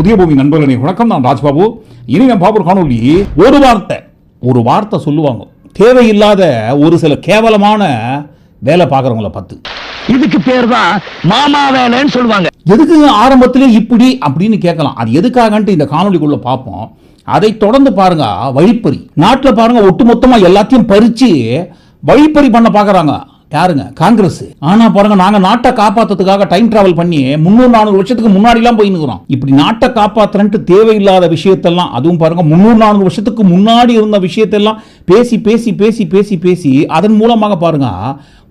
புதிய பூமி நண்பர்களே வணக்கம். நான் ராஜ்பாபு. இனி நான் பாபு காணொலி ஒரு வார்த்தை ஒரு வார்த்தை சொல்லுவாங்க. தேவையில்லாத ஒரு சில கேவலமான வேலை பார்க்குறவங்கள பத்து இதுக்கு பேர் தான் மாமா வேலைன்னு சொல்லுவாங்க. எதுக்கு ஆரம்பத்திலே இப்படி அப்படின்னு கேட்கலாம். அது எதுக்காகன்ட்டு இந்த காணொலிக்குள்ள பார்ப்போம். அதை தொடர்ந்து பாருங்க வழிப்பறி. நாட்டில் பாருங்க ஒட்டுமொத்தமா எல்லாத்தையும் பறிச்சு வழிப்பறி பண்ண பார்க்கறாங்க. யாருங்க? காங்கிரஸ். ஆனா பாருங்க நாங்க நாட்டை காப்பாத்துறதுக்காக டைம் டிராவல் பண்ணி முந்நூறு நானூறு வருஷத்துக்கு முன்னாடி எல்லாம் போயின்னுக்குறோம் இப்படி நாட்டை காப்பாத்துறன்ட்டு தேவையில்லாத விஷயத்தெல்லாம் அதுவும் பாருங்க முன்னூறு நானூறு வருஷத்துக்கு முன்னாடி இருந்த விஷயத்தெல்லாம் பேசி பேசி பேசி பேசி பேசி அதன் மூலமாக பாருங்க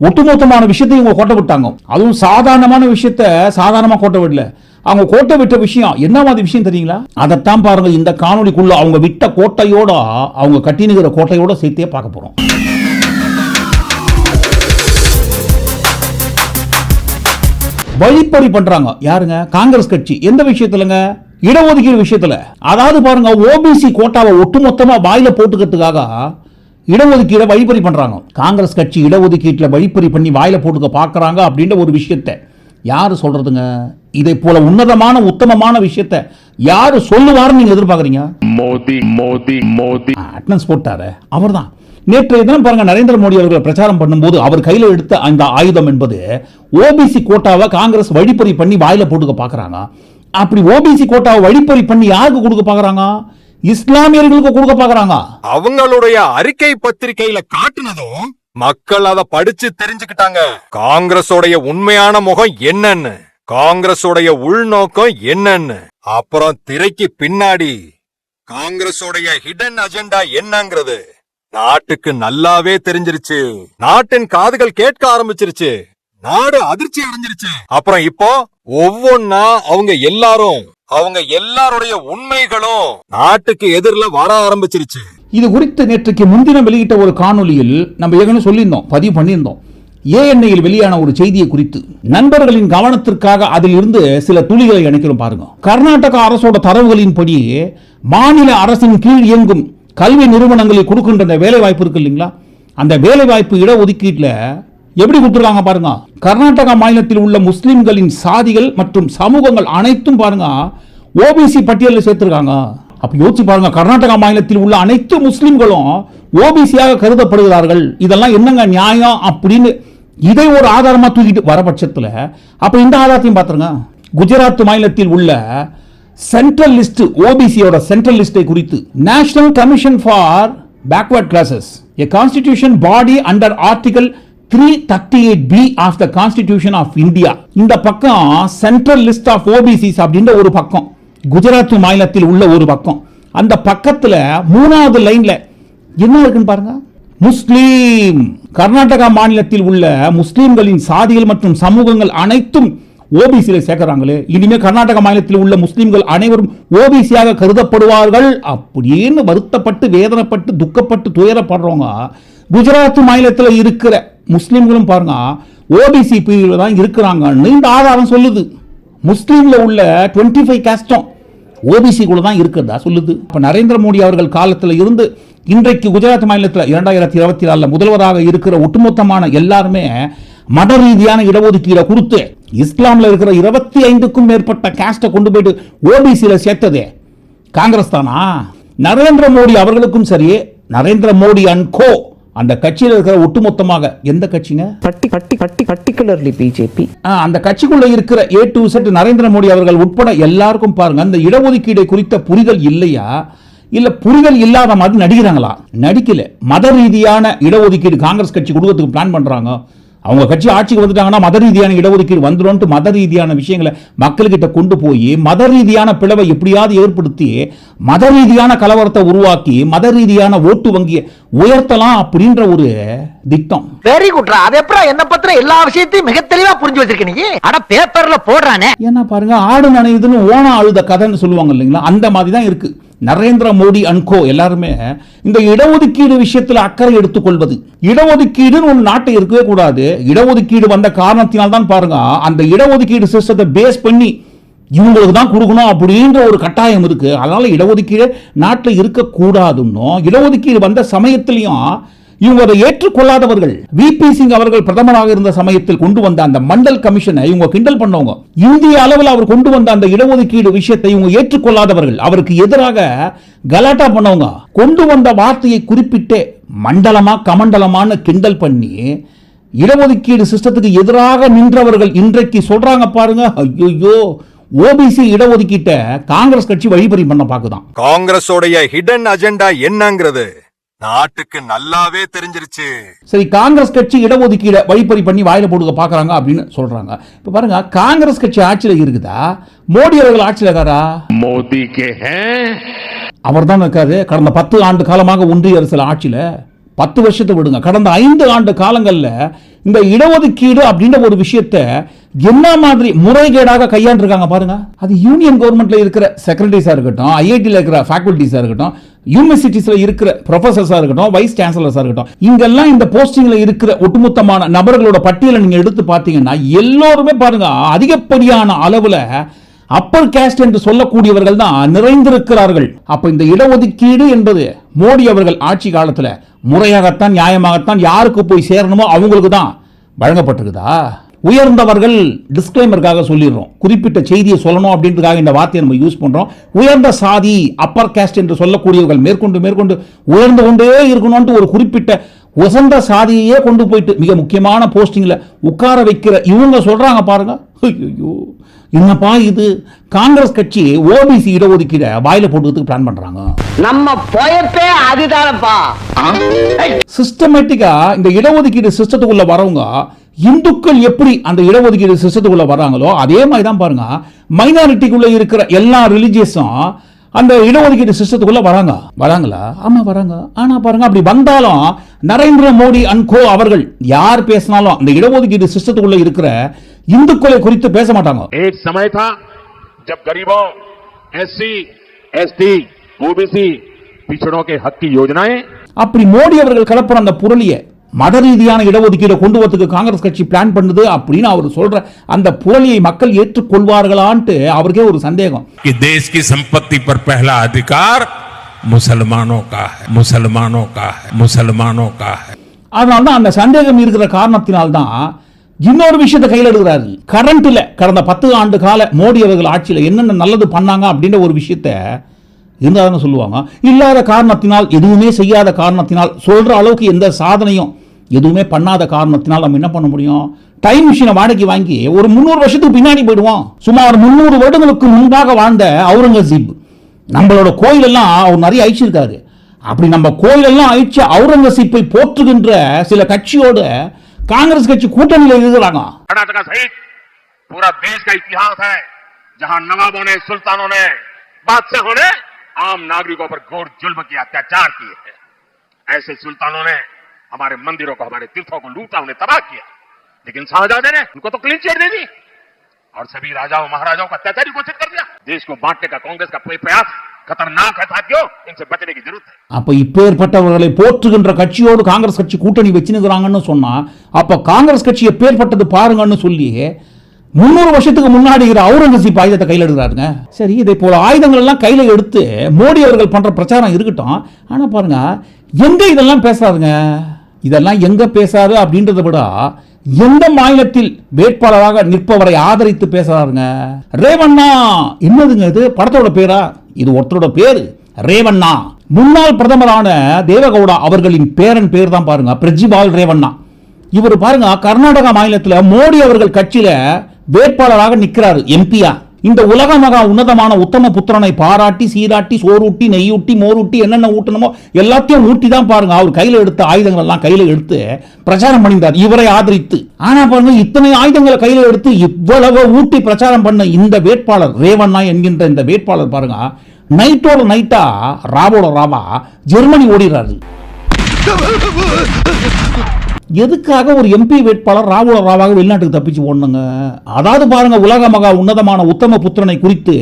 ஒட்டுமொத்தமான விஷயத்தையும் இவங்க கோட்டை விட்டாங்க. அதுவும் சாதாரணமான விஷயத்த சாதாரணமா கோட்டை விடல. அவங்க கோட்டை விட்ட விஷயம் என்ன மாதிரி விஷயம் தெரியுங்களா? அதைத்தான் பாருங்க இந்த காணொலிக்குள்ள அவங்க விட்ட கோட்டையோட அவங்க கட்டினுகிற கோட்டையோட சேர்த்தே பார்க்க போறோம். வழிப்பறி பண்றாங்க. யாருங்க? காங்கிரஸ் கட்சி. எந்த விஷயத்துலங்க? இடஒதுக்கீடு விஷயத்துல. அதாவது பாருங்க ஓபிசி கோட்டாவை ஒட்டுமொத்தமா வாயில போட்டுக்கிறதுக்காக இடஒதுக்கீடை வழிப்பறி பண்றாங்க. காங்கிரஸ் கட்சி இடஒதுக்கீட்டுல வழிப்பறி பண்ணி வாயில போட்டுக்க பார்க்கறாங்க அப்படின்ற ஒரு விஷயத்தை. யாரு சொல்றதுங்க? இதை போல உன்னதமான உத்தமமான விஷயத்தை யாரு சொல்லுவாருன்னு நீங்க எதிர்பார்க்கறீங்க? மோதி மோதி மோதி. அட்டனன்ஸ் போட்டாரு. அவர்தான். நேற்றைய தினம் பாருங்க நரேந்திர மோடி அவர்கள் பிரச்சாரம் பண்ணும்போது அவர் கையில எடுத்த அந்த ஆயுதம் என்பது ஓபிசி கோட்டாவை காங்கிரஸ் வழிப்பறி பண்ணி வாயில போட்டுக்க பாக்குறாங்க. அப்படி ஓபிசி கோட்டாவை வழிப்பறி பண்ணி யாருக்கு கொடுக்க பாக்குறாங்க? இஸ்லாமியர்களுக்கு கொடுக்க பாக்குறாங்க. அவங்களுடைய அறிக்கை பத்திரிகையில காட்டுனதும் மக்கள் அத படிச்சு தெரிஞ்சுக்கிட்டாங்க. காங்கிரஸோடைய உண்மையான முகம் என்னன்னு காங்கிரஸோடைய உள்நோக்கம் என்னன்னு அப்புறம் திரைக்கு பின்னாடி காங்கிரஸோடைய ஹிடன் அஜெண்டா என்னங்கிறது. நாட்டுக்கு நல்லாவே தெரிஞ்சிருச்சு. நாட்டின் காதுகள் கேட்க ஆரம்பிச்சிருச்சு. நாடு அதிர்ச்சி அடைஞ்சிருச்சு. அப்புறம் இப்போ ஒவ்வொன்னா அவங்க எல்லாரும் அவங்க எல்லாருடைய உண்மைகளும் நாட்டுக்கு எதிரில வர ஆரம்பிச்சிருச்சு. இது குறித்து நேற்றுக்கு முன்தினம் வெளியிட்ட ஒரு காணொலியில் நம்ம ஏற்கனவே சொல்லியிருந்தோம் பதிவு பண்ணியிருந்தோம். ஏஎன்ஐயில் வெளியான ஒரு செய்தியை குறித்து. நண்பர்களின் கவனத்திற்காக அதில் இருந்து சில துளிகளை இணைக்கிறோம் பாருங்க. கர்நாடக அரசோட தரவுகளின்படி மாநில அரசின் கீழ் இயங்கும் கல்வி நிறுவனங்களில் கொடுக்கின்ற அந்த வேலை வாய்ப்பு இருக்கு இல்லைங்களா? அந்த வேலை வாய்ப்பு இடஒதுக்கீட்டில் எப்படி கொடுத்துருக்காங்க பாருங்க. கர்நாடகா மாநிலத்தில் உள்ள முஸ்லிம்களின் சாதிகள் மற்றும் சமூகங்கள் அனைத்தும் பாருங்க ஓபிசி பட்டியலில் சேர்த்துருக்காங்க. அப்போ யோசிச்சு பாருங்க கர்நாடகா மாநிலத்தில் உள்ள அனைத்து முஸ்லிம்களும் ஓபிசியாக கருதப்படுகிறார்கள். இதெல்லாம் என்னங்க நியாயம் அப்படின்னு இதை ஒரு ஆதாரமாக தூக்கிட்டு வர பட்சத்தில் அப்போ இந்த ஆதாரத்தையும் பார்த்துருங்க. குஜராத் மாநிலத்தில் உள்ள சென்ட்ரல் லிஸ்ட் ஓபிசியோட சென்ட்ரல் லிஸ்டை குறித்து national commission for backward classes a constitution body under article 338 B of the constitution of India இந்த பக்கம் சென்ட்ரல் லிஸ்ட் ஆஃப் ஓபிசிஸ் அப்படின்ற ஒரு பக்கம் குஜராத் மாநிலத்தில் உள்ள ஒரு பக்கம். அந்த பக்கத்தில் மூணாவது லைன்ல என்ன இருக்குன்னு பாருங்க? முஸ்லீம். கர்நாடகா மாநிலத்தில் உள்ள முஸ்லீம்களின் சாதிகள் மற்றும் சமூகங்கள் அனைத்தும் ஓபிசியில் சேர்க்குறாங்களே? இனிமேல் கர்நாடக மாநிலத்தில் உள்ள முஸ்லீம்கள் அனைவரும் ஓபிசியாக கருதப்படுவார்கள்? அப்படின்னு வருத்தப்பட்டு வேதனைப்பட்டு துக்கப்பட்டு துயரப்படுறவங்க குஜராத் மாநிலத்தில் இருக்கிற முஸ்லீம்களும் பாருங்க ஓபிசி பிரிவில் தான் இருக்கிறாங்கன்னு இந்த ஆதாரம் சொல்லுது. முஸ்லீமில் உள்ள டுவெண்ட்டி ஃபைவ் கேஸ்டம் ஓபிசி கூட தான் இருக்கிறதா சொல்லுது. இப்போ நரேந்திர மோடி அவர்கள் காலத்தில் இருந்து இன்றைக்கு குஜராத் மாநிலத்தில் இரண்டாயிரத்தி இருபத்தி நாலில் முதல்வராக இருக்கிற ஒட்டுமொத்தமான எல்லாருமே மத ரீதியான இடஒதுக்கீடை கொடுத்து இஸ்லாம்ல இருக்கிற இருபத்தி ஐந்துக்கும் மேற்பட்ட காஸ்ட்டை கொண்டு போயிட்டு ஓபிசியில சேர்த்ததே. காங்கிரஸ் தானா? நரேந்திர மோடி அவர்களுக்கும் சரி நரேந்திர மோடி அண்ட் கோ அந்த கட்சியில் இருக்கிற ஒட்டுமொத்தமாக எந்த கட்சிங்க? பட்டி பட்டி பட்டி பர்டிகுலர்லி பிஜேபி அந்த கட்சிக்குள்ள இருக்கிற A to Z Narendra Modi அவர்கள் உட்பட எல்லாருக்கும் பாருங்க அந்த இடஒதுக்கீடை குறித்த புரிதல் இல்லையா? இல்ல புரிதல் இல்லாத மாதிரி நடிக்கிறாங்களா? நடிக்கல. மத ரீதியான இடஒதுக்கீடு காங்கிரஸ் கட்சி கொடுக்கறதுக்கு பிளான் பண்றாங்க. அவங்க கட்சி ஆட்சிக்கு வந்துட்டாங்கன்னா மத ரீதியான இடஒதுக்கீடு வந்துடும் மத ரீதியான விஷயங்களை மக்கள்கிட்ட கொண்டு போய் மத ரீதியான பிளவை எப்படியாவது ஏற்படுத்தி மத ரீதியான கலவரத்தை உருவாக்கி மத ரீதியான ஓட்டு வங்கியை உயர்த்தலாம் அப்படின்ற ஒரு திட்டம். வெரி குட்ரா அது எப்படா என்ன பத்திர எல்லா விஷயத்தையும் மிக தெளிவா புரிஞ்சு வச்சிருக்க நீ? அட பேப்பர்ல போடுறானே. ஏன்னா பாருங்க ஆடு நனையுதுன்னு ஓனா அழுத கதைன்னு சொல்லுவாங்க இல்லைங்களா? அந்த மாதிரி தான் இருக்கு. நரேந்திர மோடி அன்கோ எல்லாருமே இந்த இடஒதுக்கீடு விஷயத்தில் அக்கறை எடுத்துக்கொள்வது. இடஒதுக்கீடுன்னு ஒரு நாட்டை இருக்கவே கூடாது. இடஒதுக்கீடு வந்த காரணத்தினால் தான் பாருங்க அந்த இடஒதுக்கீடு சிஸ்டத்தை பேஸ் பண்ணி இவங்களுக்கு தான் கொடுக்கணும் அப்படின்ற ஒரு கட்டாயம் இருக்குது அதனால் இடஒதுக்கீடு நாட்டில் இருக்கக்கூடாதுன்னும் இடஒதுக்கீடு வந்த சமயத்துலையும் இவங்க அதை ஏற்றுக்கொள்ளாதவர்கள். விபி சிங் அவர்கள் பிரதமராக இருந்த சமயத்தில் கொண்டு வந்த அந்த மண்டல் கமிஷனை இவங்க கிண்டல் பண்ணவங்க. இந்திய அளவில் அவர் கொண்டு வந்த அந்த இடஒதுக்கீடு விஷயத்தை இவங்க ஏற்றுக்கொள்ளாதவர்கள். அவருக்கு எதிராக கலாட்டா பண்ணவங்க. கொண்டு வந்த வார்த்தையை குறிப்பிட்டே மண்டலமா கமண்டலமான்னு கிண்டல் பண்ணி இடஒதுக்கீடு சிஸ்டத்துக்கு எதிராக நின்றவர்கள் இன்றைக்கு சொல்றாங்க பாருங்க. ஐயோ ஓபிசி இடஒதுக்கீட்டை காங்கிரஸ் கட்சி வழிபறி பண்ண பாக்குதான் காங்கிரஸோடைய ஹிடன் அஜெண்டா என்னங்கிறது? நாட்டுக்கு நல்லாவே தெரிஞ்சிருச்சு. சரி காங்கிரஸ் கட்சி இடஒதுக்கீடு வழிப்பறி பண்ணி வாயில போடுக்க பாக்குறாங்க அப்படின்னு சொல்றாங்க. இப்ப பாருங்க காங்கிரஸ் கட்சி ஆட்சியில இருக்குதா? மோடி அவர்கள் ஆட்சியில இருக்காரா? மோடி அவர் தான் இருக்காரு. கடந்த பத்து ஆண்டு காலமாக ஒன்றிய அரசில் ஆட்சியில. பத்து வருஷத்தை விடுங்க. கடந்த ஐந்து ஆண்டு காலங்களில் இந்த இடஒதுக்கீடு அப்படின்ற ஒரு விஷயத்தை என்ன மாதிரி முறைகேடாக கையாண்டிருக்காங்க பாருங்க. அது யூனியன் கவர்மெண்ட்ல இருக்கிற செக்ரட்டரிஸா இருக்கட்டும் ஐஐடியில் இருக்கிற ஃபேக்கல்டிஸா இருக்கட்டும் யூனிவர்சிட்டிஸ்ல இருக்கிற ப்ரொஃபசர்ஸா இருக்கட்டும் வைஸ் சான்சலர்ஸா இருக்கட்டும் இங்கெல்லாம் இந்த போஸ்டிங்ல இருக்கிற ஒட்டுமொத்தமான நபர்களோட பட்டியலை நீங்க எடுத்து பார்த்தீங்கன்னா எல்லோருமே பாருங்க அதிகப்படியான அளவுல அப்பர் கேஸ்ட் என்று சொல்லக்கூடியவர்கள் தான் நிறைந்திருக்கிறார்கள். அப்ப இந்த இடஒதுக்கீடு என்பது மோடி அவர்கள் ஆட்சி காலத்துல முறையாகத்தான் நியாயமாகத்தான் யாருக்கு போய் சேரணுமோ அவங்களுக்கு தான் வழங்கப்பட்டிருக்குதா? உயர்ந்தவர்கள் டிஸ்க்ளைமருக்காக சொல்லிடுறோம். குறிப்பிட்ட செய்தியை சொல்லணும் அப்படின்றதுக்காக இந்த வார்த்தையை நம்ம யூஸ் பண்ணுறோம் உயர்ந்த சாதி அப்பர் கேஸ்ட் என்று சொல்லக்கூடியவர்கள் மேற்கொண்டு மேற்கொண்டு உயர்ந்து கொண்டே இருக்கணும்ட்டு ஒரு குறிப்பிட்ட உசந்த சாதியையே கொண்டு போயிட்டு மிக முக்கியமான போஸ்டிங்கில் உட்கார வைக்கிற இவங்க சொல்கிறாங்க பாருங்க. ஐயோ என்னப்பா இது? காங்கிரஸ் கட்சி ஓபிசி இடஒதுக்கீட வாயில போட்டுக்கிறதுக்கு பிளான் பண்றாங்க. நம்ம போயப்பே அதுதானப்பா. சிஸ்டமேட்டிக்கா இந்த இடஒதுக்கீடு சிஸ்டத்துக்குள்ள வரவங்க இந்துக்கள் எப்படி அந்த இடஒதுக்கீடு சிஸ்டத்துக்குள்ள வராங்களோ அதே மாதிரி தான் பாருங்க. மைனாரிட்டிக்குள்ள இருக்கிற எல்லா ரிலிஜியஸும் அந்த இடஒதுக்கீடு சிஸ்டத்துக்குள்ள வராங்க வராங்களா ஆமா வராங்க ஆனா பாருங்க அப்படி வந்தாலும் நரேந்திர மோடி அண்ட் கோ அவர்கள் யார் பேசினாலும் அந்த இடஒதுக்கீடு சிஸ்டத்துக்குள்ள இருக்கிற இந்துக்களை குறித்து பேச மாட்டாங்க एक समय था जब गरीबों एससी एसटी ओबीसी पिछड़ों के हक की योजनाएं அப்படி மோடி அவர்கள் கிளப்புற அந்த புரளிய மத ரீதியான இடஒதுக்கீடு கொண்டு வரதுக்கு காங்கிரஸ் கட்சி பிளான் பண்ணுது அப்படின்னு அவர் சொல்ற அந்த புரளியை மக்கள் ஏற்றுக்கொள்வார்களான்ட்டு அவருக்கே ஒரு சந்தேகம். தேஸ் கி சம்பத்தி பர் பஹலா அதிகார் முசல்மானோ கா முசல்மானோ கா முசல்மானோ கா அதனால தான் அந்த சந்தேகம் இருக்கிற காரணத்தினால் தான் இன்னொரு விஷயத்தை கையில் எடுக்கிறாரு. கரண்ட்டில் கடந்த பத்து ஆண்டு கால மோடி அவர்கள் ஆட்சியில் என்னென்ன நல்லது பண்ணாங்க அப்படின்ற ஒரு விஷயத்தை இருந்தாதானே சொல்லுவாங்க. இல்லாத காரணத்தினால் எதுவுமே செய்யாத காரணத்தினால் சொல்கிற அளவுக்கு எந்த சாதனையும் எதுவுமே பண்ணாத காரணத்தினால் நம்ம என்ன பண்ண முடியும் டைம் மிஷினை வாடகைக்கு வாங்கி ஒரு முந்நூறு வருஷத்துக்கு பின்னாடி போயிடுவோம் சுமார் முந்நூறு வருடங்களுக்கு முன்பாக வாழ்ந்த அவுரங்கசீப் நம்மளோட கோயில் எல்லாம் அவர் நிறைய அழிச்சிருக்காரு அப்படி நம்ம கோயில் எல்லாம் அழிச்ச அவுரங்கசீப்பை போற்றுகின்ற சில கட்சியோட காங்கிரஸ் கட்சி கூட்டணியில் இருக்கிறாங்க कर्नाटका सहित पूरा देश का इतिहास है जहां नवाबों ने सुल्तानों ने बादशाहों ने आम नागरिकों पर घोर जुल्म किया अत्याचार किए हैं ऐसे सुल्तानों ने हमारे मंदिरों को हमारे तीर्थों को लूटा उन्हें तबाह किया लेकिन शाहजहां ने उनको तो क्लीन चिट दे दी और सभी राजाओं महाराजाओं को अत्याचारी घोषित कर दिया देश को बांटने का कांग्रेस का प्रयास खतरनाक है साथियों इनसे बचने की जरूरत है அப்ப இப்பேற்பட்டவர்களை போற்றுகின்ற கட்சியோடு காங்கிரஸ் கட்சி கூட்டணி வச்சுனுக்குறாங்கன்னு சொன்னா அப்ப காங்கிரஸ் கட்சி எப்பேற்பட்டது பாருங்கன்னு சொல்லி முன்னூறு வருஷத்துக்கு முன்னாடி இருக்கிற அவுரங்கசீப் ஆயுதத்தை கையில் எடுக்கிறாருங்க சரி இதை போல ஆயுதங்கள் எல்லாம் கையில எடுத்து மோடி அவர்கள் பண்ற பிரச்சாரம் இருக்கட்டும் ஆனா பாருங்க எங்க இதெல்லாம் பேசாதுங்க இதெல்லாம் எங்க பேசாரு அப்படின்றத விட எந்த மாநிலத்தில் வேட்பாளராக நிற்பவரை ஆதரித்து பேசுறாருங்க? ரேவண்ணா. என்னதுங்க இது? படத்தோட பேரா? இது ஒருத்தரோட பேரு. ரேவண்ணா. முன்னாள் பிரதமரான தேவகவுடா அவர்களின் பேரன் பேர் தான் பாருங்க. பிரஜிபால் ரேவண்ணா. இவர் பாருங்க கர்நாடகா மாநிலத்தில் மோடி அவர்கள் கட்சியில வேட்பாளராக நிற்கிறாரு எம்பியா இந்த உலக மகா உன்னதமான உத்தம புத்திரனை பாராட்டி சீராட்டி சோறுட்டி நெய்யூட்டி மோரூட்டி என்னென்ன ஊட்டணுமோ எல்லாத்தையும் ஊட்டி தான் பாருங்க. அவர் கையில் எடுத்த ஆயுதங்கள் எல்லாம் கையில் எடுத்து பிரச்சாரம் பண்ணியிருந்தார். இவரை ஆதரித்து. ஆனா பாருங்க இத்தனை ஆயுதங்களை கையில் எடுத்து இவ்வளவு ஊட்டி பிரச்சாரம் பண்ண இந்த வேட்பாளர் ரேவண்ணா என்கின்ற இந்த வேட்பாளர் பாருங்க நைட்டோட நைட்டா ராவோட ராவா ஜெர்மனி ஓடிறாரு எதுக்காக ஒரு எம்பி வேட்பாளர் ராகுல ராவாக வெளிநாட்டுக்கு தப்பிச்சு ஓடணுங்க? அதாவது பாருங்க உலக மகா உன்னதமான உத்தம புத்திரனை குறித்து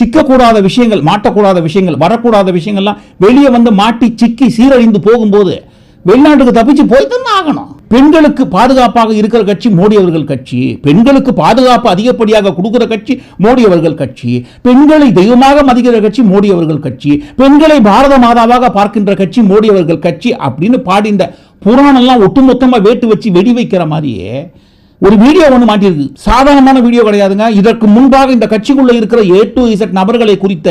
சிக்கக்கூடாத விஷயங்கள் மாட்டக்கூடாத விஷயங்கள் வரக்கூடாத விஷயங்கள்லாம் வெளியே வந்து மாட்டி சிக்கி சீரழிந்து போகும்போது வெளிநாட்டுக்கு தப்பிச்சு போய் தானே ஆகணும். பெண்களுக்கு பாதுகாப்பாக இருக்கிற கட்சி மோடி அவர்கள் கட்சி. பெண்களுக்கு பாதுகாப்பு அதிகப்படியாக கொடுக்கிற கட்சி மோடி அவர்கள் கட்சி. பெண்களை தெய்வமாக மதிக்கிற கட்சி மோடி அவர்கள் கட்சி. பெண்களை பாரத மாதாவாக பார்க்கின்ற கட்சி மோடி அவர்கள் கட்சி அப்படின்னு பாடி இந்த புராணம்லாம் ஒட்டுமொத்தமாக வேட்டு வச்சு வெடி வைக்கிற மாதிரியே ஒரு வீடியோ ஒன்று மாட்டியிருக்கு. சாதாரணமான வீடியோ கிடையாதுங்க. இதற்கு முன்பாக இந்த கட்சிக்குள்ளே இருக்கிற ஏ டு இசட் நபர்களை குறித்த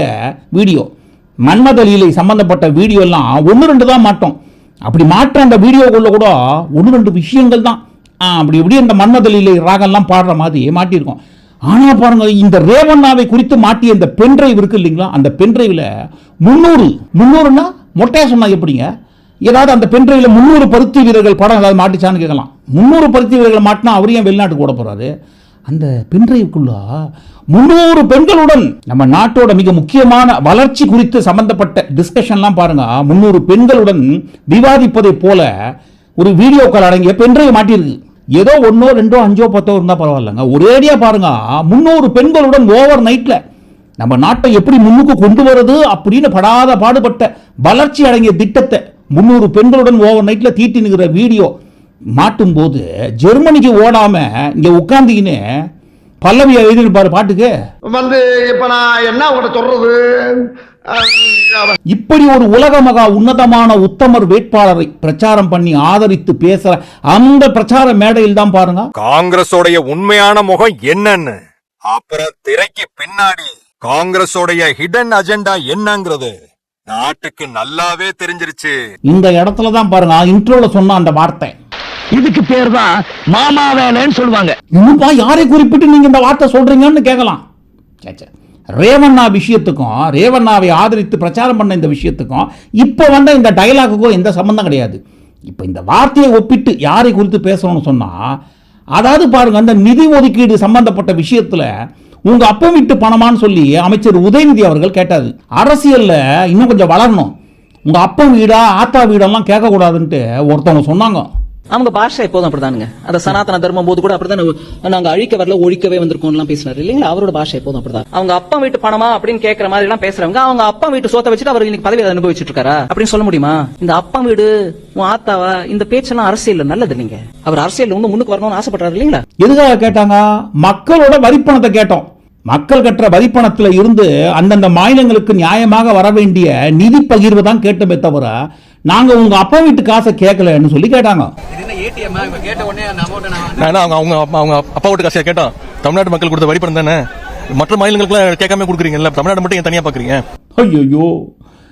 வீடியோ மன்மதலிலை சம்பந்தப்பட்ட வீடியோ எல்லாம் ஒன்று ரெண்டு தான் மாட்டோம். அப்படி மாற்ற அந்த வீடியோக்குள்ள கூட ஒன்று ரெண்டு விஷயங்கள் தான். அப்படி இப்படி இந்த மன்மதலிலை ராகம்லாம் பாடுற மாதிரி மாட்டியிருக்கோம். ஆனால் பாருங்கள் இந்த ரேவண்ணாவை குறித்து மாட்டிய இந்த பென்ட்ரைவ் இருக்கு இல்லைங்களா? அந்த பென்ட்ரைவில் முந்நூறு முந்நூறுன்னா மொட்டையா சொன்னால் எப்படிங்க? ஏதாவது அந்த பென்ட்ரைவில் முந்நூறு பருத்தி வீரர்கள் படம் ஏதாவது மாட்டிச்சான்னு கேட்கலாம். முந்நூறு பருத்தி வீரர்கள் மாட்டினா அவர் ஏன் வெளிநாட்டுக்கு ஓட போகிறாரு அந்த பென்ட்ரைவுக்குள்ள முந்நூறு பெண்களுடன் நம்ம நாட்டோட மிக முக்கியமான வளர்ச்சி குறித்து சம்பந்தப்பட்ட டிஸ்கஷன்லாம் பாருங்க. முந்நூறு பெண்களுடன் விவாதிப்பதை போல ஒரு வீடியோ கால் அடங்கிய பென்ட்ரைவ் மாட்டியிருக்கு. ஏதோ ஒன்றோ ரெண்டோ அஞ்சோ பத்தோ இருந்தால் பரவாயில்லைங்க. ஒரேடியா பாருங்க. முந்நூறு பெண்களுடன் ஓவர் நைட்டில் நம்ம நாட்டை எப்படி முன்னுக்கு கொண்டு வருது அப்படின்னு படாத பாடுபட்ட வளர்ச்சி அடங்கிய திட்டத்தை முந்நூறு பெண்களுடன் ஓவர் நைட்ல தீட்டினுகிற வீடியோ மாட்டும் போது ஜெர்மனிக்கு ஓடாம இங்க உட்கார்ந்தீங்கன்னு பல்லவி எழுதிருப்பாரு பாட்டுக்கு. வந்து இப்ப நான் என்ன உங்கள்கிட்ட சொல்றது? இப்படி ஒரு உலக மகா உன்னதமான உத்தமர் வேட்பாளரை பிரச்சாரம் பண்ணி ஆதரித்து பேசுற அந்த பிரச்சார மேடையில் தான் பாருங்க. காங்கிரஸோடைய உண்மையான முகம் என்னன்னு? அப்புறம் திரைக்கு பின்னாடி காங்கிரஸோடைய ஹிடன் அஜெண்டா என்னங்கிறது? நாட்டுக்கு நல்லாவே தெரிஞ்சிருச்சு. இந்த இடத்துல தான் பாருங்க இன்ட்ரோல சொன்ன அந்த வார்த்தை. இதுக்கு பேர் தான் மாமா வேலைன்னு சொல்லுவாங்க. இன்னும்பா யாரை குறிப்பிட்டு நீங்க இந்த வார்த்தை சொல்றீங்கன்னு கேட்கலாம். சே, சே. ரேவண்ணா விஷயத்துக்கும் ரேவண்ணாவை ஆதரித்து பிரச்சாரம் பண்ண இந்த விஷயத்துக்கும் இப்போ வந்த இந்த டயலாக்குக்கும் எந்த சம்பந்தம் கிடையாது. இப்போ இந்த வார்த்தையை ஒப்பிட்டு யாரை குறித்து பேசணும்னு சொன்னா அதாவது பாருங்க அந்த நிதி ஒதுக்கீடு சம்பந்தப்பட்ட விஷயத்துல உங்க அப்பா வீட்டு பணமான்னு சொல்லி அமைச்சர் உதயநிதி அவர்கள் கேட்டாரு. அரசியல்ல இன்னும் கொஞ்சம் வளரணும். உங்க அப்பா வீடா ஆத்தா வீடெல்லாம் கேட்கக்கூடாதுன்ட்டு ஒருத்தவங்க சொன்னாங்க. அவங்க பாஷை எப்போதும் அப்படிதானுங்க. அந்த சனாதன தர்மம் போது கூட அப்படிதான் நாங்க அழிக்க வரல ஒழிக்கவே வந்திருக்கோம்லாம் பேசினாரு இல்லைங்களா? அவரோட பாஷை எப்போதும் அப்படிதான். அவங்க அப்பா வீட்டு பணமா அப்படின்னு கேட்கற மாதிரி எல்லாம் பேசுறவங்க அவங்க அப்பா வீட்டு சொத்தை வச்சுட்டு அவர் இன்னைக்கு பதவி அனுபவிச்சுட்டு இருக்காரா அப்படின்னு சொல்ல முடியுமா? இந்த அப்பா வீடு உன் ஆத்தாவா இந்த பேச்செல்லாம் அரசியல் நல்லது நீங்க அவர் அரசியல் இன்னும் முன்னுக்கு வரணும்னு ஆசைப்படுறாரு இல்லைங்களா? எதுக்காக கேட்டாங்க? மக்களோட வரிப்பணத்தை கேட்டோம். மக்கள் கட்டுற வரிப்பணத்துல இருந்து அந்தந்த மாநிலங்களுக்கு நியாயமாக வர வேண்டிய நிதி பகிர்வு தான் கேட்டோமே தவிர நாங்க உங்க அப்பா வீட்டு காசை கேட்கலன்னு சொல்லி கேட்டாங்க. நான் அவங்க அவங்க அவங்க அப்பா வீட்டு காசையா கேட்டோம் தமிழ்நாட்டு மக்கள் கொடுத்த வரி பணம் தானே? மற்ற மாநிலங்களுக்குலாம் கேட்காம கொடுக்குறீங்கல்ல தமிழ்நாடு மட்டும் ஏன் தனியா பாக்குறீங்க? ஐயோ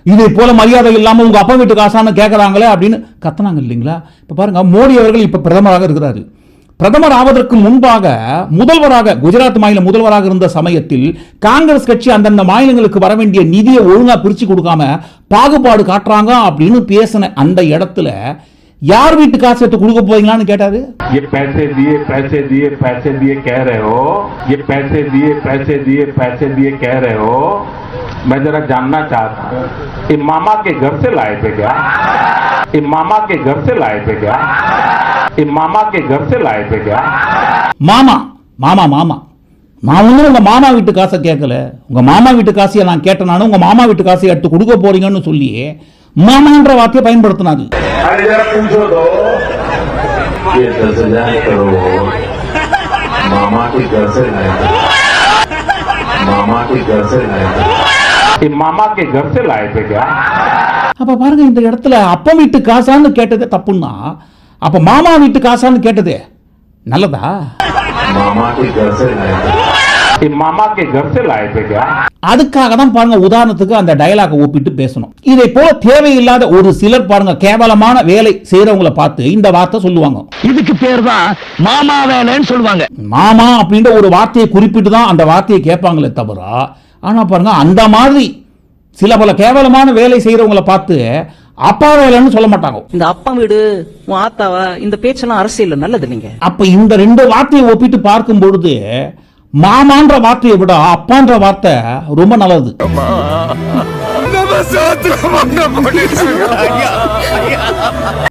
இதே போல மரியாதை இல்லாம உங்க அப்பா வீட்டு காசான்னு கேட்கறாங்களே அப்படின்னு கத்துனாங்க இல்லைங்களா? இப்ப பாருங்க மோடி அவர்கள் இப்ப பிரதமராக இருக்கிறாரு. பிரதமர் ஆவதற்கு முன்பாக முதல்வராக குஜராத் மாநில முதல்வராக இருந்த சமயத்தில் காங்கிரஸ் கட்சி அந்தந்த மாநிலங்களுக்கு வர வேண்டிய நிதியை ஒழுங்கா பிரிச்சு கொடுக்காம பாகுபாடு காட்டுறாங்க அப்படின்னு பேசின அந்த இடத்துல யார் வீட்டு காசு எடுத்து கொடுக்க போறீங்களான்னு கேட்டாரு ये पैसे दिए पैसे दिए पैसे दिए कह रहे हो ये पैसे दिए पैसे दिए पैसे दिए कह रहे हो मैं जरा जानना चाहता हूँ ये मामा के घर से लाए थे क्या ये मामा के घर से लाए थे क्या ये मामा के घर से लाए थे क्या மாமா மாமா மாமா நான் ஒன்றும் உங்க மாமா வீட்டு காசை கேட்கல உங்க மாமா வீட்டு காசையை நான் கேட்டனாலும் உங்க மாமா வீட்டு காசை எடுத்து கொடுக்க போறீங்கன்னு சொல்லி மாமா என்ற வார்த்தையை பயன்படுத்தினாது அப்ப பாருங்க இந்த இடத்துல அப்பம் வீட்டு காசான்னு கேட்டது தப்புன்னா அப்ப மாமா வீட்டு காசான்னு கேட்டதே நல்லதா? மாமா மாமா கே அதுக்காக தான் பாருங்க உதாரணத்துக்கு அந்த டயலாக ஒப்பிட்டு பேசணும். இதை போல தேவையில்லாத ஒரு சிலர் பாருங்க கேவலமான வேலை செய்யறவங்கள பார்த்து இந்த வார்த்தை சொல்லுவாங்க. இதுக்கு பேர் தான் மாமா வேலைன்னு சொல்லுவாங்க. மாமா அப்படின்ற ஒரு வார்த்தையை குறிப்பிட்டு தான் அந்த வார்த்தையை கேட்பாங்களே தவிர ஆனா பாருங்க அந்த மாதிரி சில பல கேவலமான வேலை செய்யறவங்களை பார்த்து அப்பா வேலைன்னு சொல்ல மாட்டாங்க. இந்த அப்பா வீடு உன் ஆத்தாவா இந்த பேச்செல்லாம் அரசியல் நல்லது நீங்க. அப்ப இந்த ரெண்டு வார்த்தையை ஒப்பிட்டு பார்க்கும் பொழுது மாமான்ற வார்த்தையை விட அப்பான்ற வார்த்தை ரொம்ப நல்லது.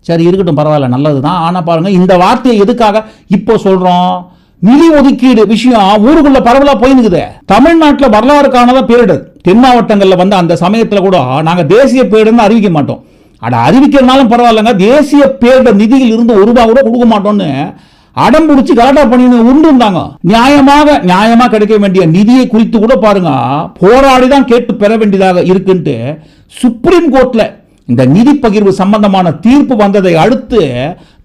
சரி இருக்கட்டும் பரவாயில்ல நல்லதுதான். ஆனா பாருங்க இந்த வார்த்தையை எதுக்காக இப்போ சொல்றோம்? நிதி ஒதுக்கீடு விஷயம் ஊருக்குள்ள பரவலா போயிருக்குது தமிழ்நாட்டுல வரலாறு காணதான் பேரிடர் தென் மாவட்டங்களில் வந்து அந்த சமயத்துல கூட நாங்க தேசிய பேரிடர்னு அறிவிக்க மாட்டோம். அட அறிவிக்கிறனாலும் பரவாயில்லைங்க. தேசிய பேரிடர் நிதியில் இருந்து ஒரு ரூபா கூட கொடுக்க மாட்டோம்னு அடம் பிடிச்சி கலாட்டா பண்ணி உண்டு இருந்தாங்க நியாயமாக நியாயமா கிடைக்க வேண்டிய நிதியை குறித்து கூட பாருங்க. போராடி தான் கேட்டு பெற வேண்டியதாக இருக்குன்ட்டு சுப்ரீம் கோர்ட்ல இந்த நிதி பகிர்வு சம்பந்தமான தீர்ப்பு வந்ததை அடுத்து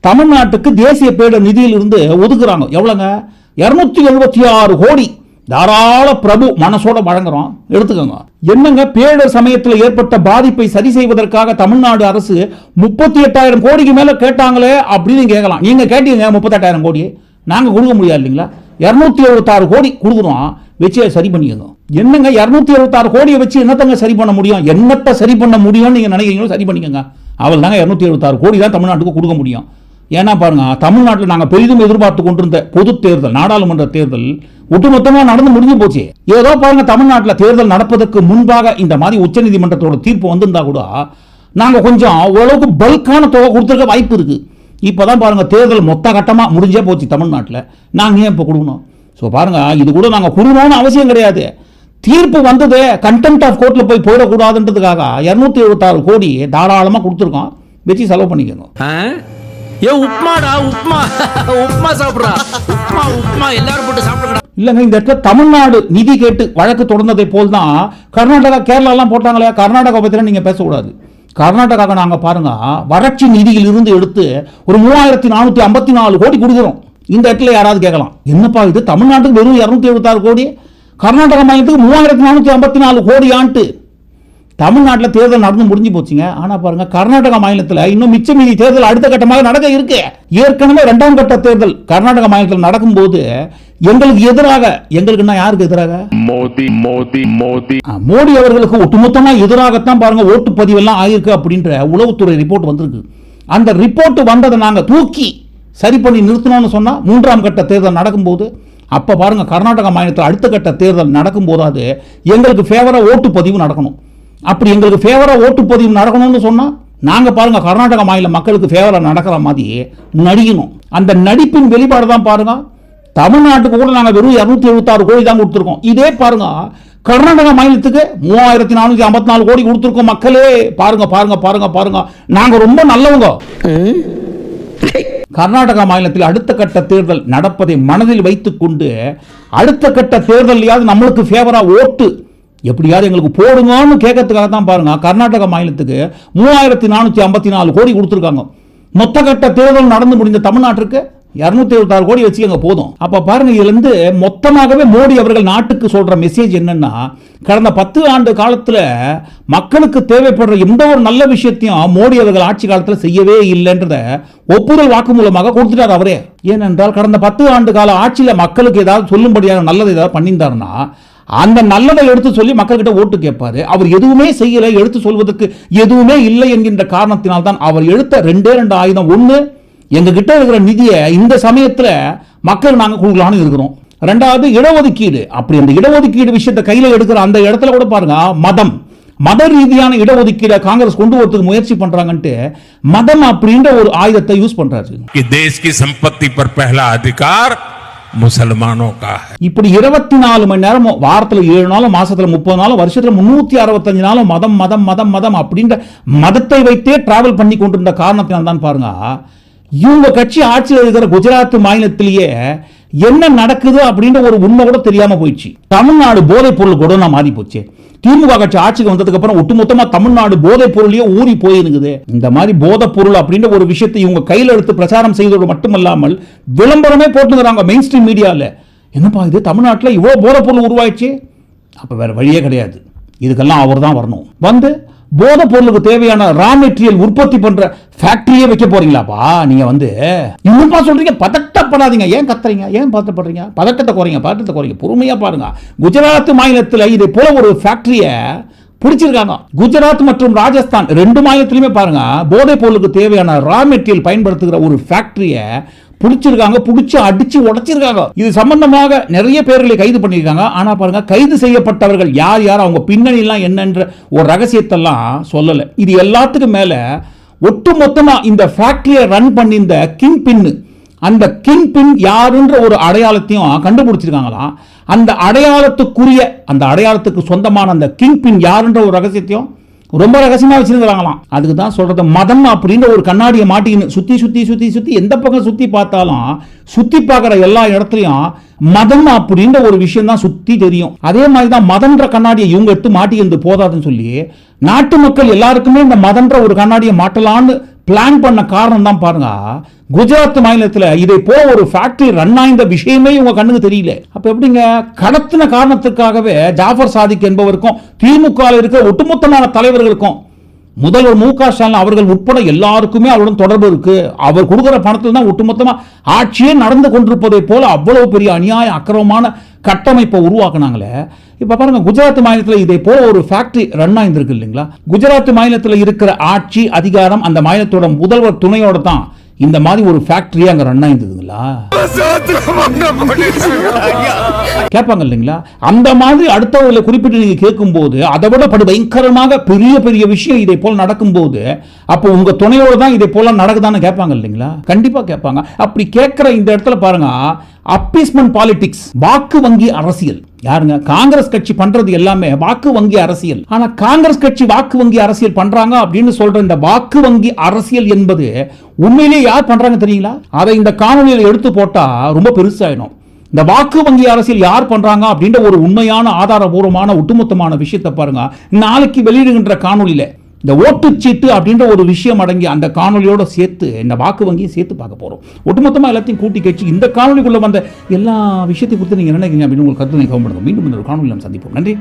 தமிழ்நாட்டுக்கு தேசிய பேரிடர் நிதியிலிருந்து ஒதுக்குறாங்க. எவ்வளவுங்க இருநூத்தி எழுபத்தி ஆறு கோடி. தாராள பிரபு மனசோட வழங்குறோம். எடுத்துக்கோங்க. என்னங்க பேரிடர் சமயத்தில் ஏற்பட்ட பாதிப்பை சரி செய்வதற்காக தமிழ்நாடு அரசு முப்பத்தி எட்டாயிரம் கோடிக்கு மேல கேட்டாங்களே அப்படின்னு கேட்கலாம். நீங்க கேட்டீங்க முப்பத்தெட்டாயிரம் கோடி. நாங்க கொடுக்க முடியாது இல்லைங்களா? இருநூத்தி எழுபத்தாறு கோடி கொடுக்குறோம். வச்சு சரி பண்ணிக்கோங்க. என்னங்க இருநூத்தி எழுபத்தாறு கோடியை வச்சு என்னத்தங்க சரி பண்ண முடியும்? என்னத்தை சரி பண்ண முடியும்னு நீங்க நினைக்கிறீங்களோ சரி பண்ணிக்கோங்க. அவள் தாங்க இருநூத்தி எழுபத்தாறு கோடி தான் தமிழ்நாட்டுக்கு கொடுக்க முடியும். ஏன்னா பாருங்க தமிழ்நாட்டில் நாங்கள் பெரிதும் எதிர்பார்த்து கொண்டிருந்த பொது தேர்தல் நாடாளுமன்ற தேர்தல் ஒட்டுமொத்தமா நடந்து முடிஞ்சு போச்சு. ஏதோ பாருங்க தமிழ்நாட்டில் தேர்தல் நடப்பதற்கு முன்பாக இந்த மாதிரி உச்சநீதிமன்றத்தோட தீர்ப்பு வந்திருந்தா கூட நாங்கள் கொஞ்சம் ஓரளவுக்கு பல்கான தொகை கொடுத்துருக்க வாய்ப்பு இருக்கு. இப்போதான் பாருங்க தேர்தல் மொத்த கட்டமாக முடிஞ்சே போச்சு தமிழ்நாட்டில். நாங்கள் ஏன் இப்போ கொடுக்கணும்? ஸோ பாருங்க இது கூட நாங்கள் கொடுக்கணும்னு அவசியம் கிடையாது. தீர்ப்பு வந்தது கண்டெம்ட் ஆஃப் கோர்ட்டில் போய் போயிடக்கூடாதுன்றதுக்காக இரநூத்தி எழுபத்தாறு கோடி தாராளமாக கொடுத்துருக்கோம். வச்சு செலவு பண்ணிக்கோங்க. ஏ உப்மாடா உப்மா உப்மா சாப்பிட்றா. உப்மா உப்மா எல்லாரும் போட்டு இல்லைங்க இந்த இடத்துல தமிழ்நாடு நிதி கேட்டு வழக்கு தொடர்ந்ததை போல் தான் கர்நாடகா கேரளாலாம் போட்டாங்களே கர்நாடகா பற்றிலாம் நீங்கள் பேசக்கூடாது. கர்நாடகாவை நாங்கள் பாருங்க வறட்சி நிதியில் இருந்து எடுத்து ஒரு மூவாயிரத்தி நானூற்றி ஐம்பத்தி நாலு கோடி கொடுக்குறோம். இந்த இடத்துல யாராவது கேட்கலாம். என்னப்பா இது? தமிழ்நாட்டுக்கு வெறும் இரநூத்தி எழுபத்தாறு கோடி? கர்நாடக மாநிலத்துக்கு மூவாயிரத்தி நானூற்றி ஐம்பத்தி நாலு கோடி ஆண்டு தமிழ்நாட்டில் தேர்தல் நடந்து முடிஞ்சு போச்சுங்க. ஆனால் பாருங்க கர்நாடக மாநிலத்தில் இன்னும் மிச்ச மீதி தேர்தல் அடுத்த கட்டமாக நடக்க இருக்கு. ஏற்கனவே ரெண்டாம் கட்ட தேர்தல் கர்நாடக மாநிலத்தில் நடக்கும்போது எங்களுக்கு எதிராக எங்களுக்குன்னா யாருக்கு எதிராக? மோடி மோடி மோடி மோடி அவர்களுக்கு ஒட்டுமொத்தமா எதிராகத்தான் பாருங்க ஓட்டு பதிவெல்லாம் ஆயிருக்கு அப்படின்ற உளவுத்துறை ரிப்போர்ட் வந்திருக்கு. அந்த ரிப்போர்ட் வந்ததை நாங்கள் தூக்கி சரி பண்ணி நிறுத்தணும்னு சொன்னால் மூன்றாம் கட்ட தேர்தல் நடக்கும்போது அப்போ பாருங்கள் கர்நாடகா மாநிலத்தில் அடுத்த கட்ட தேர்தல் நடக்கும் போதாவது எங்களுக்கு ஃபேவராக ஓட்டு பதிவு நடக்கணும். அப்படி எங்களுக்கு ஃபேவராக ஓட்டு பதிவு நடக்கணும்னு சொன்னால் நாங்கள் பாருங்க கர்நாடக மாநில மக்களுக்கு ஃபேவராக நடக்கிற மாதிரி நடிக்கணும். அந்த நடிப்பின் வெளிப்பாடு தான் பாருங்க தமிழ்நாட்டுக்கு கூட நாங்கள் வெறும் இரநூத்தி எழுபத்தாறு கோடி தான் கொடுத்துருக்கோம். இதே பாருங்க கர்நாடக மாநிலத்துக்கு மூவாயிரத்தி நானூற்றி ஐம்பத்தி நாலு கோடி கொடுத்துருக்கோம் மக்களே. பாருங்க பாருங்க பாருங்க பாருங்க. நாங்கள் ரொம்ப நல்லவங்க. கர்நாடகா மாநிலத்தில் அடுத்த கட்ட தேர்தல் நடப்பதை மனதில் வைத்துக்கொண்டு அடுத்த கட்ட தேர்தலையாவது நம்மளுக்கு ஃபேவரா ஓட்டு எப்படியாவது எங்களுக்கு போடுங்கன்னு கேட்கறதுக்காக தான் பாருங்க. கர்நாடக மாநிலத்துக்கு மூவாயிரத்தி நானூற்றி ஐம்பத்தி நாலு கோடி கொடுத்துருக்காங்க. மொத்த கட்ட தேர்தல் நடந்து முடிந்த தமிழ்நாட்டிற்கு இரநூத்தி எழுபத்தாறு கோடி வச்சுக்கோங்க போதும். அப்போ பாருங்க இதுலேருந்து மொத்தமாகவே மோடி அவர்கள் நாட்டுக்கு சொல்கிற மெசேஜ் என்னன்னா கடந்த பத்து ஆண்டு காலத்தில் மக்களுக்கு தேவைப்படுற எந்த ஒரு நல்ல விஷயத்தையும் மோடி அவர்கள் ஆட்சி காலத்தில் செய்யவே இல்லைன்றத ஒப்புதல் வாக்குமூலமாக கொடுத்துட்டார் அவரே. ஏனென்றால் கடந்த பத்து ஆண்டு கால ஆட்சியில் மக்களுக்கு ஏதாவது சொல்லும்படியாக நல்லது ஏதாவது பண்ணியிருந்தாருன்னா அந்த நல்லதை எடுத்து சொல்லி மக்கள்கிட்ட ஓட்டு கேட்பாரு. அவர் எதுவுமே செய்யல எடுத்து சொல்வதற்கு எதுவுமே இல்லை என்கின்ற காரணத்தினால் தான் அவர் எடுத்த ரெண்டே ரெண்டு ஆயுதம். ஒன்று எங்ககிட்ட இருக்கிற நிதியை இந்த சமயத்தில் மக்கள் நாங்கள் கொடுக்கலான்னு இருக்கிறோம். ரெண்டாவது இடஒதுக்கீடு. அப்படி அந்த இடஒதுக்கீடு விஷயத்தை கையில் எடுக்கிற அந்த இடத்துல கூட பாருங்க மதம். மத ரீதியான இடஒதுக்கீடை காங்கிரஸ் கொண்டு வரதுக்கு முயற்சி பண்றாங்கன்ட்டு மதம் அப்படின்ற ஒரு ஆயுதத்தை யூஸ் பண்றாரு. தேச கி சம்பத்தி பர் பஹலா அதிகார் முசல்மானோ இப்படி இருபத்தி நாலு மணி நேரம் வாரத்துல ஏழு நாளும் மாசத்துல முப்பது நாளும் வருஷத்துல முன்னூத்தி அறுபத்தஞ்சு நாளும் மதம் மதம் மதம் மதம் அப்படின்ற மதத்தை வைத்தே டிராவல் பண்ணி கொண்டிருந்த காரணத்தினால் தான் பாருங்க இவங்க கட்சி ஆட்சியில் இருக்கிற குஜராத் மாநிலத்திலேயே என்ன நடக்குது அப்படின்ற ஒரு உண்மை கூட தெரியாம போயிடுச்சு. தமிழ்நாடு போதைப் பொருள் கூட மாறி போச்சு. திமுக கட்சி ஆட்சிக்கு வந்ததுக்கு அப்புறம் ஒட்டுமொத்தமா தமிழ்நாடு போதைப் பொருளையே ஊறி போயிருக்குது. இந்த மாதிரி போதைப் பொருள் அப்படின்ற ஒரு விஷயத்தை இவங்க கையில் எடுத்து பிரச்சாரம் செய்ததோடு மட்டுமல்லாமல் விளம்பரமே போட்டுக்கிறாங்க மெயின் ஸ்ட்ரீம் மீடியாவில் என்னப்பா இது? தமிழ்நாட்டில் இவ்வளோ போதைப் பொருள் உருவாயிடுச்சு. அப்போ வேற வழியே கிடையாது. இதுக்கெல்லாம் அவர் தான் வரணும். வந்து போதை பொருளுக்கு தேவையான ரா மெட்டீரியல் உற்பத்தி பண்ற ஃபேக்டரியே வைக்க போறீங்களாப்பா? நீங்க வந்து இன்னும்ப்பா சொல்றீங்க பதட்டப்படாதீங்க. ஏன் கத்துறீங்க? ஏன் பதட்டப்படுறீங்க? பதட்டத்தை குறைங்க பதட்டத்தை குறைங்க. பொறுமையா பாருங்க. குஜராத் மாநிலத்தில் இதை போல ஒரு ஃபேக்டரியை பிடிச்சிருக்காங்க. குஜராத் மற்றும் ராஜஸ்தான் ரெண்டு மாநிலத்திலுமே பாருங்க போதைப் பொருளுக்கு தேவையான ரா மெட்டீரியல் பயன்படுத்துகிற ஒரு ஃபேக்டரியை பிடிச்சிருக்காங்க பிடிச்சி அடிச்சு உடைச்சிருக்காங்க. இது சம்பந்தமாக நிறைய பேர்களை கைது பண்ணியிருக்காங்க. ஆனா பாருங்க கைது செய்யப்பட்டவர்கள் யார் யார் அவங்க பின்னணிலாம் என்னன்ற ஒரு ரகசியத்தெல்லாம் சொல்லல. இது எல்லாத்துக்கும் மேல ஒட்டு மொத்தமா இந்த ஃபேக்டரியை ரன் பண்ணியிருந்த கிங் பின்னு அந்த கிங் பின் யாருன்ற ஒரு அடையாளத்தையும் கண்டுபிடிச்சிருக்காங்களாம் அந்த அடையாளத்துக்குரிய அந்த அடையாளத்துக்கு சொந்தமான அந்த கிங் பின் யாருன்ற ஒரு ரகசியத்தையும் ரொம்ப ரகசியமாக வச்சிருக்கிறாங்களாம். அதுக்கு தான் சொல்றது மதம் அப்படின்ற ஒரு கண்ணாடியை மாட்டிக்கின்னு சுற்றி சுற்றி சுற்றி சுற்றி எந்த பக்கம் சுற்றி பார்த்தாலும் சுற்றி பார்க்குற எல்லா இடத்துலையும் மதம் அப்படின்ற ஒரு விஷயம் தான் சுற்றி தெரியும். அதே மாதிரி தான் மதன்ற கண்ணாடியை இவங்க எடுத்து மாட்டிக்கிறது போதாதுன்னு சொல்லி நாட்டு மக்கள் எல்லாருக்குமே இந்த மதன்ற ஒரு கண்ணாடியை மாட்டலான்னு பிளான் பண்ண காரணம் தான் பாருங்க. குஜராத் மாநிலத்தில் இதை போல ஒரு ஃபேக்டரி ரன் ஆயிருந்த விஷயமே இவங்க கண்ணுக்கு தெரியல. அப்போ எப்படிங்க? கடத்தின காரணத்துக்காகவே ஜாஃபர் சாதிக் என்பவருக்கும் திமுக இருக்கிற ஒட்டுமொத்தமான தலைவர்களுக்கும் முதல்வர் மு க ஸ்டாலின் அவர்கள் உட்பட எல்லாருக்குமே அவருடன் தொடர்பு இருக்கு. அவர் கொடுக்குற பணத்தில் தான் ஒட்டுமொத்தமாக ஆட்சியே நடந்து கொண்டிருப்பதை போல அவ்வளவு பெரிய அநியாய அக்கிரமமான கட்டமைப்பை உருவாக்குனாங்களே. இப்போ பாருங்க குஜராத் மாநிலத்தில் இதே போல ஒரு ஃபேக்டரி ரன் ஆயிருந்திருக்கு இல்லைங்களா? குஜராத் மாநிலத்தில் இருக்கிற ஆட்சி அதிகாரம் அந்த மாநிலத்தோட முதல்வர் துணையோட தான் இந்த மாதிரி ஒரு ஃபேக்டரி அங்க ரன் ஆயிருந்ததுங்களா? கேட்பாங்க இல்லைங்களா? அந்த மாதிரி அடுத்தவர்களை குறிப்பிட்டு நீங்க கேட்கும்போது அதை விட படு பயங்கரமாக பெரிய பெரிய விஷயம் இதை போல் நடக்கும்போது அப்போ உங்க துணையோடு தான் இதை போல நடக்குதான்னு கேட்பாங்க இல்லைங்களா? கண்டிப்பா கேட்பாங்க. அப்படி கேட்கிற இந்த இடத்துல பாருங்க அப்பீஸ்மெண்ட் பாலிடிக்ஸ் வாக்கு வங்கி அரசியல். யாருங்க? காங்கிரஸ் கட்சி பண்றது எல்லாமே வாக்கு வங்கி அரசியல். ஆனா காங்கிரஸ் கட்சி வாக்கு வங்கி அரசியல் பண்றாங்க அப்படின்னு சொல்ற இந்த வாக்கு வங்கி அரசியல் என்பது உண்மையிலேயே யார் பண்றாங்க தெரியுங்களா? அதை இந்த காணொலியில் எடுத்து போட்டா ரொம்ப பெருசாயிடும். இந்த வாக்கு வங்கி அரசியல் யார் பண்றாங்க அப்படின்ற ஒரு உண்மையான ஆதாரபூர்வமான ஒட்டுமொத்தமான விஷயத்தை பாருங்க. நாளைக்கு வெளியிடுகின்ற காணொலியில இந்த ஓட்டுச்சீட்டு அப்படின்ற ஒரு விஷயம் அடங்கி அந்த காணொலியோட சேர்த்து இந்த வாக்கு வங்கியும் சேர்த்து பார்க்க போறோம். ஒட்டுமொத்தமா எல்லாத்தையும் கூட்டி கட்சி இந்த காணொலிக்குள்ளே வந்த எல்லா விஷயத்தையும் குறித்து நீங்க என்ன நினைக்கிறீங்க அப்படின்னு உங்களுக்கு கருத்து நீங்கள் கவனம் மீண்டும் இந்த ஒரு காணொலி நாம் சந்திப்போம். நன்றி.